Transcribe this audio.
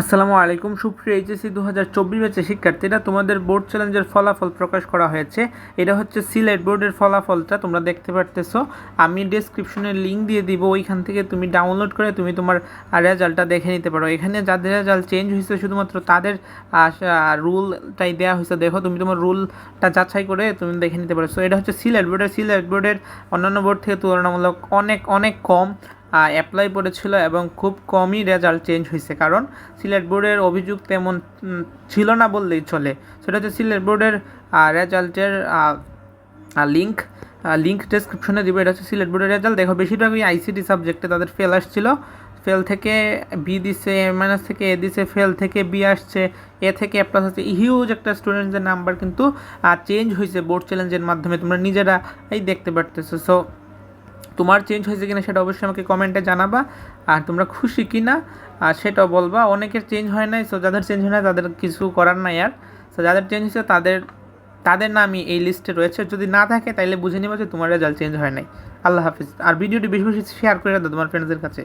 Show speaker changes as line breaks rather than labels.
আসসালামু আলাইকুম। সুপ্রিয় এইচএসসি দু হাজার চব্বিশ ব্যাচের শিক্ষার্থীরা, তোমাদের বোর্ড চ্যালেঞ্জের ফলাফল প্রকাশ করা হয়েছে। এটা হচ্ছে সিলেট বোর্ডের ফলাফলটা, তোমরা দেখতে পারতেছো। আমি ডেসক্রিপশনে লিঙ্ক দিয়ে দিব, ওইখান থেকে তুমি ডাউনলোড করে তুমি তোমার রেজাল্টটা দেখে নিতে পারো। এখানে যাদের রেজাল্ট চেঞ্জ হয়েছে, শুধুমাত্র তাদের রুলটাই দেওয়া হয়েছে। দেখো, তুমি তোমার রুলটা যাচাই করে তুমি দেখে নিতে পারো। সো এটা হচ্ছে সিলেট বোর্ডের সিলেট বোর্ডের অন্যান্য বোর্ড থেকে তুলনামূলক অনেক অনেক কম। অ্যাপ্লাই করেছিল এবং খুব কমই রেজাল্ট চেঞ্জ হয়েছে। কারণ সিলেট বোর্ডের অভিযোগ তেমন ছিল না বললেই চলে। সেটা হচ্ছে সিলেট বোর্ডের রেজাল্টের লিঙ্ক লিঙ্ক ডেসক্রিপশনে দিবে। এটা হচ্ছে সিলেট বোর্ডের রেজাল্ট দেখো, বেশিরভাগই আইসিটি সাবজেক্টে তাদের ফেল আসছিল। ফেল থেকে বি দিছে এ মাইনাস থেকে এ দিছে ফেল থেকে বি আসছে এ থেকে এ প্লাস আসছে। হিউজ একটা স্টুডেন্টদের নাম্বার কিন্তু চেঞ্জ হয়েছে বোর্ড চ্যালেঞ্জের মাধ্যমে। তোমরা নিজেরা এই দেখতে পারতেছো। সো তোমার চেঞ্জ হয়েছে কিনা সেটা অবশ্যই আমাকে কমেন্টে জানাবা। আর তোমরা খুশি কিনা, আর সেটাও বলবা। অনেকের চেঞ্জ হয় নাই সো যাদের চেঞ্জ হয় না তাদের কিছু করার নাই আর। সো যাদের চেঞ্জ হয়েছে, তাদের তাদের নামই এই লিস্টে রয়েছে। যদি না থাকে, তাইলে বুঝে নিবা যে তোমার রেজাল্ট চেঞ্জ হয় নাই। আল্লাহ হাফিজ। আর ভিডিওটি বেশি বেশি শেয়ার করে দাও তোমার ফ্রেন্ডসদের কাছে।